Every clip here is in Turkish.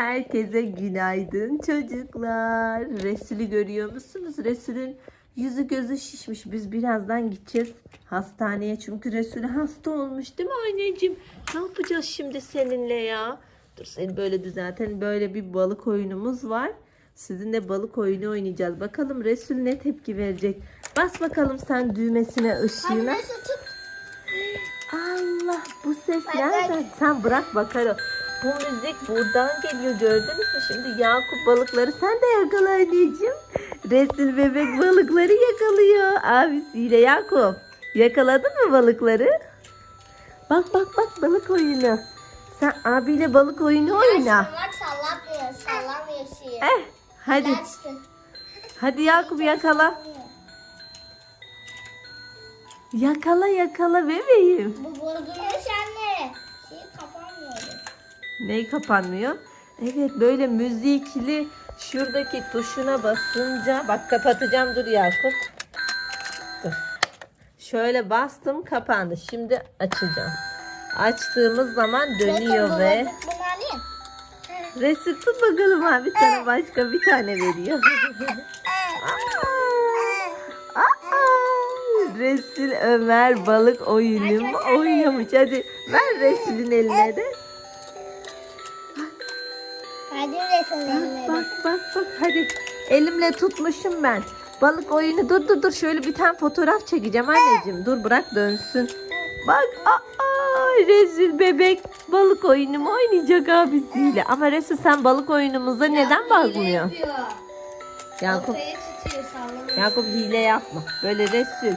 Herkese günaydın çocuklar. Resulü görüyor musunuz? Resul'ün yüzü gözü şişmiş. Biz birazdan gideceğiz hastaneye. Çünkü Resulü hasta olmuş değil mi anneciğim? Ne yapacağız şimdi seninle ya? Dur seni böyle düzeltelim. Böyle bir balık oyunumuz var. Sizinle balık oyunu oynayacağız. Bakalım Resul ne tepki verecek? Bas bakalım sen düğmesine ışığına. Allah bu ses nereden? Sen bırak bakalım. Bu müzik buradan geliyor gördünüz mü? Şimdi Yakup balıkları sen de yakala anneciğim. Resul bebek balıkları yakalıyor. Abisiyle Yakup. Yakaladın mı balıkları? Bak bak bak balık oyunu. Sen abiyle balık oyunu oyna. Bak sallamıyor, sallamıyor şeyi. Eh hadi. Hadi Yakup yakala. Yakala yakala bebeğim. Bu bozulmuş anne. Şey kapanmıyor. Ney kapanmıyor? Evet böyle müzikli şuradaki tuşuna basınca bak kapatacağım dur Yakup. Dur. Şöyle bastım kapandı. Şimdi açacağım. Açtığımız zaman dönüyor ve resim tut bakalım abi sana başka bir tane veriyor. Aa, aa, Resul Ömer balık oyunu mu oynamış? Hadi ver Resul'ün eline de. Hadi resimlerini. Bak bak bak hadi. Elimle tutmuşum ben. Balık oyunu dur dur dur şöyle bir tane fotoğraf çekeceğim anneciğim. Dur bırak dönsün. Bak aa Resul bebek balık oyunu mu oynayacak abisiyle. Ama Resul sen balık oyunumuzda neden bakmıyorsun? Yakup. Yakup hile yapma. Böyle Resul.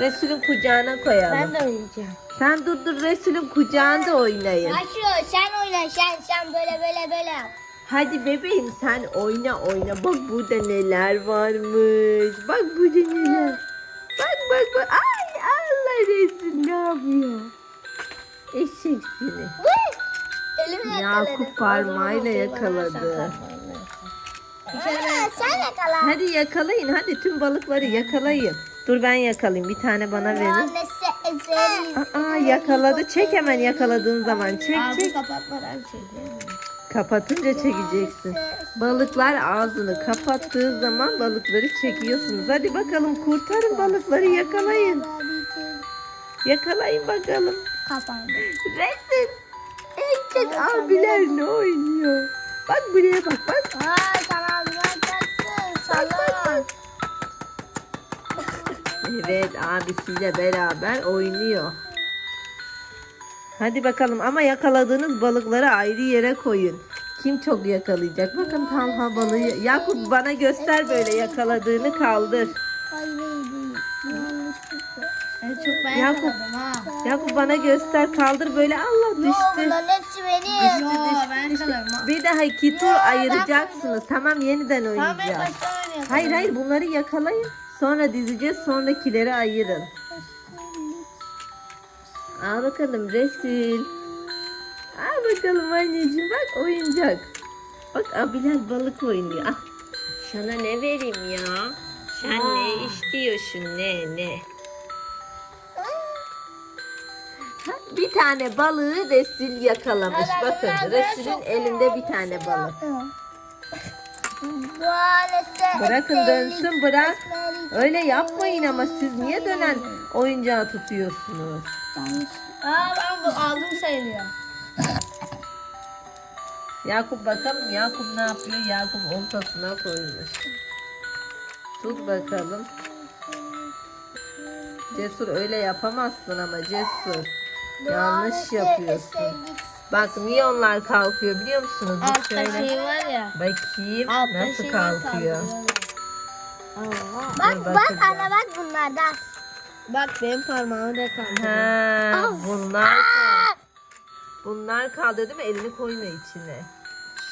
Resul'ün kucağına koyalım. de oynayacağım. Sen dur dur Resul'ün kucağında oynayın. Başlıyor sen oyna sen sen böyle böyle böyle yap. Hadi bebeğim sen oyna oyna. Bak burada neler varmış. Bak burada neler. Bak bak bak. Ay Allah Resul ne yapıyor? Eşek seni. Elimle Yakup parmağıyla yakaladı. Sen yakala. Hadi yakalayın. Hadi tüm balıkları yakalayın. Dur ben yakalayayım. Bir tane bana verin. Aa yakaladı. Çek hemen yakaladığın zaman. Çek çek. kapatmadan çekiyor. Kapatınca çekeceksin. Balıklar ağzını kapattığı zaman balıkları çekiyorsunuz. Hadi bakalım kurtarın balıkları yakalayın. Yakalayın bakalım. Kapandı. Resim. Erkek abiler ne oynuyor? Bak buraya bak bak. Ay alacaksın. Bak bak bak. Evet abisiyle beraber oynuyor. Hadi bakalım ama yakaladığınız balıkları ayrı yere koyun. Kim çok yakalayacak? Bakın Talha balığı. Yakup bana göster böyle yakaladığını kaldır. Çok ben Yakup. yakaladım ha. Yakup bana göster kaldır böyle Allah Yo düştü. bunların hepsi benim. Düştü, düştü, ben düştü. yakaladım. Bir daha iki tur Ya, ayıracaksınız. Tamam yeniden Tamam oynayacağız. oynuyorum. Hayır hayır bunları yakalayın. Sonra dizeceğiz. Sonrakileri ayırın. Al bakalım Resul. Al bakalım anneciğim bak oyuncak. Bak abiler balık oynuyor. Ah, sana ne vereyim ya? Sen ne istiyorsun ne ne? Ha, Bir tane balığı Resul yakalamış. Bakın Resul'ün elinde bir tane balık. Bırakın dönsün bırak. Öyle yapmayın ama siz niye dönen oyuncağı tutuyorsunuz? Aa ben bu aldım sayılıyor. Yakup bakalım Yakup ne yapıyor? Yakup oltasına koymuş. Tut bakalım. Cesur öyle yapamazsın ama Cesur. Yanlış yapıyorsun. Bak niye onlar kalkıyor biliyor musunuz? Altta şöyle şey var ya. bakayım Altta nasıl şey kalkıyor. Bak Dur bak bakacağım. anne bak bunlardan. Bak benim parmağımı da kaldı. Ha, bunlar kal- bunlar kaldı değil mi? Elini koyma içine.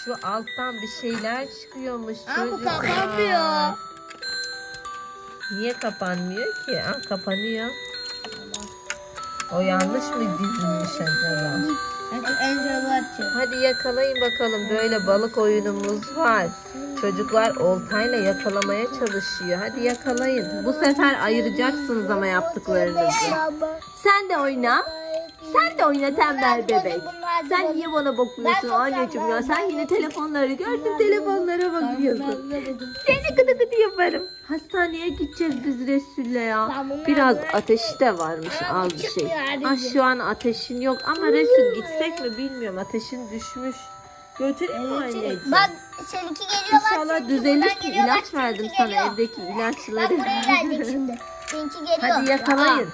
Şu alttan bir şeyler çıkıyormuş Aa, bu çocuklar. kapanmıyor. Niye kapanmıyor ki? Aa, kapanıyor. O yanlış mı dizilmiş acaba? Hadi yakalayın bakalım. Böyle balık oyunumuz var. Çocuklar oltayla yakalamaya çalışıyor. Hadi yakalayın. Bu sefer ayıracaksınız ama yaptıklarınızı. Sen de oyna. Sen de oyna tembel bebek. Sen niye bana bakmıyorsun anneciğim ya? Sen yine telefonları gördün telefonlara bakıyorsun. Seni gıdı gıdı yaparım. Hastaneye gideceğiz biz Resul'le ya. Biraz ateşi de varmış az bir şey. Ah şu an ateşin yok ama Resul gitsek mi bilmiyorum. Ateşin düşmüş. Götüreyim mi anneciğim? Bak seninki geliyor bak. İnşallah düzelirsin. bak, İlaç verdim sana evdeki Bak ilaçları. buraya gelecek şimdi. Seninki geliyor. Hadi yakalayın.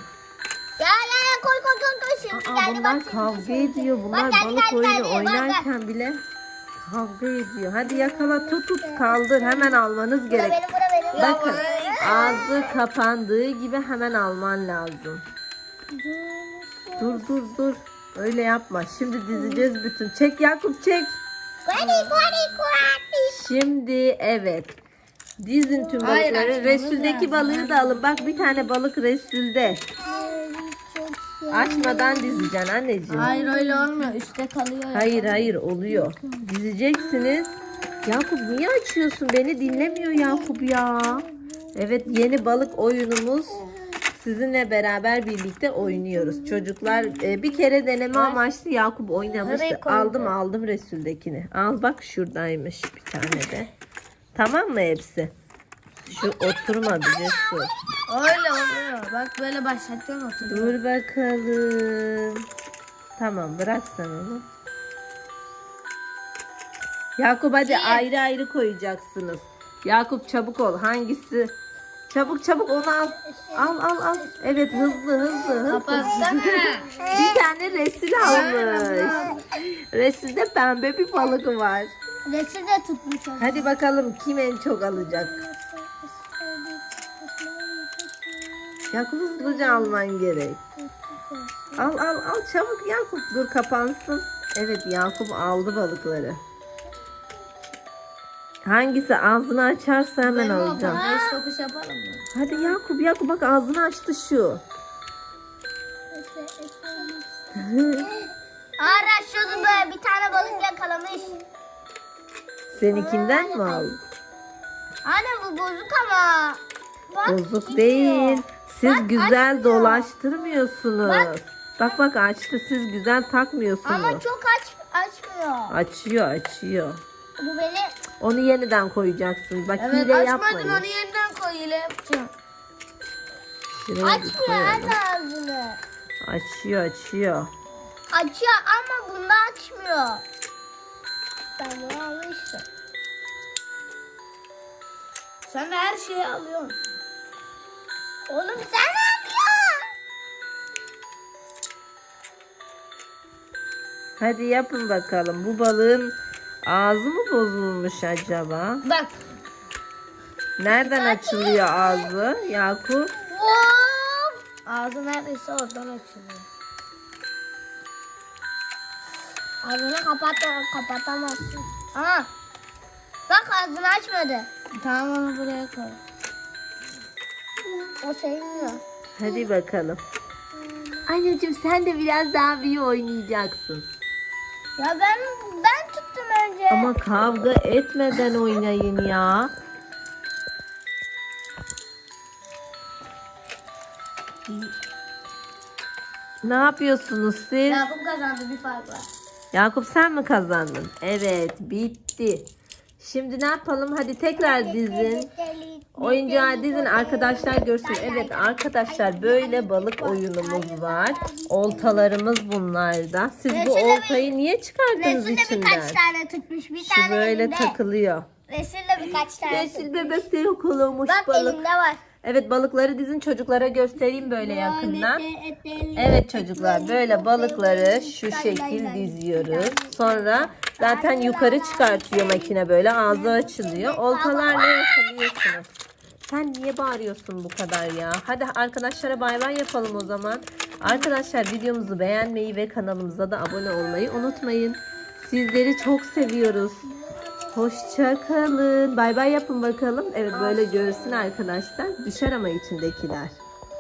Ya ya ya koy koy koy şimdi Aa, geldi bunlar bak. kavga ediyor. Bunlar Bak, geldi, balık geldi, oyunu geldi. Bak, oynarken bile kavga ediyor. Hadi yakala tut tut kaldır. Hemen almanız Bura gerek. benim bura benim. Bakın ağzı kapandığı gibi hemen alman lazım. Dur dur dur. Öyle yapma. Şimdi dizeceğiz bütün. Çek Yakup çek. Şimdi evet. Dizin tüm balıkları. lazım. balığı da alın. Bak bir tane balık Resul'de. Açmadan dizeceksin anneciğim. Hayır öyle olmuyor. Üstte kalıyor. ya. Hayır hayır oluyor. Dizeceksiniz. Yakup niye açıyorsun? Beni dinlemiyor Yakup ya. Evet yeni balık oyunumuz sizinle beraber birlikte oynuyoruz. Çocuklar e, bir kere deneme amaçlı Yakup oynamıştı. Nereye? Aldım aldım Resul'dekini. Al bak şuradaymış bir tane de. Tamam mı hepsi? Şu oturmadı Cesur. Öyle oluyor. Bak böyle başlatacağım oturuyor. Dur bakalım. Tamam bırak sen onu. Yakup hadi ayrı ayrı koyacaksınız. Yakup çabuk ol. Hangisi? Çabuk çabuk onu al. Al al al. Evet hızlı hızlı hızlı. Kapatsana. Bir tane resim almış. Resimde pembe bir balık var. Resim de tutmuş. Hadi bakalım kim en çok alacak. Yakup hızlıca alman gerek. Al al al çabuk Yakup dur kapansın. Evet Yakup aldı balıkları. Hangisi ağzını açarsa hemen alacağım. Beş dokuş yapalım mı? Hadi Yakup Yakup bak ağzını açtı şu. Araştırdı böyle bir tane balık yakalamış. Seninkinden mi aldın? Anne bu bozuk ama. Bak, Bozuk gidiyor. değil. Siz Bak, güzel açmıyor. dolaştırmıyorsunuz. Bak. Bak bak açtı siz güzel takmıyorsunuz. Ama çok aç açmıyor. Açıyor açıyor. Bu beni Onu yeniden koyacaksın. Bak hile yapmayın. yeniden koy ile yapacağım. Şuraya Açmıyor anne ağzını. Açıyor açıyor. Açıyor ama bunda açmıyor. Ben bunu almıştım. Sen de her şeyi alıyorsun. Oğlum sen ne yapıyorsun? Hadi yapın bakalım. Bu balığın ağzı mı bozulmuş acaba? Bak. Nereden açılıyor ağzı Yakup? Of. Ağzı neredeyse oradan açılıyor. Ağzını kapat, kapatamazsın. Aa. Bak ağzını açmadı. Tamam onu buraya koy. O sevmiyor. Hadi bakalım. Anneciğim sen de biraz daha büyü oynayacaksın. Ya ben ben tuttum önce. Ama kavga etmeden oynayın ya. Ne yapıyorsunuz siz? Yakup kazandı bir fark var. Yakup sen mi kazandın? Evet bitti. Şimdi ne yapalım? Hadi tekrar dizin. Oyuncağı dizin arkadaşlar görsün. Evet arkadaşlar böyle balık oyunumuz var. Oltalarımız bunlarda. Siz bu oltayı niye çıkardınız Resul de içinden? birkaç tane tutmuş. Bir Şu tane böyle elinde. takılıyor. Resul de birkaç tane Resul tutmuş. bebek de yok olmuş Bak balık. elinde var. Evet balıkları dizin çocuklara göstereyim böyle yakından. Evet çocuklar böyle balıkları şu şekil diziyoruz. Sonra zaten yukarı çıkartıyor makine böyle ağzı açılıyor. Oltalarla yakalıyorsunuz. Sen niye bağırıyorsun bu kadar ya? Hadi arkadaşlara bay bay yapalım o zaman. Arkadaşlar videomuzu beğenmeyi ve kanalımıza da abone olmayı unutmayın. Sizleri çok seviyoruz. Hoşça kalın. Bay bay yapın bakalım. Evet böyle görsün arkadaşlar. Düşer ama içindekiler.